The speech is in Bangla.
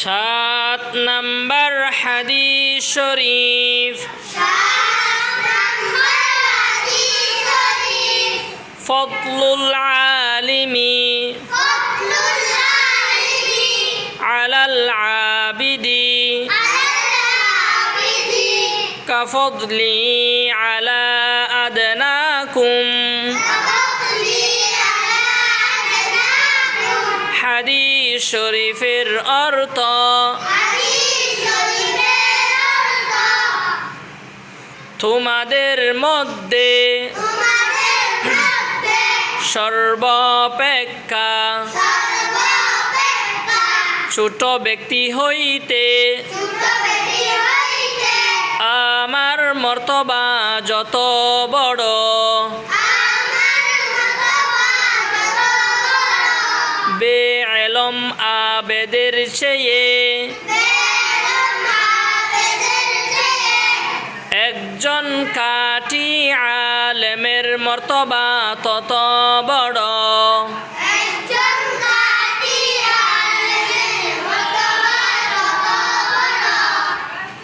সাত নম্বর হাদিস শরীফ فضل العالم على العابد كفضلي على হাদিস শরীফের অর্থ। তোমাদের মধ্যে সর্বাপেক্ষা ছোট ব্যক্তি হইতে আমার মর্তবা যত বড় বেলম আবেদের চেয়ে। একজন কাটি আলেমের মর্তবা তত বড়।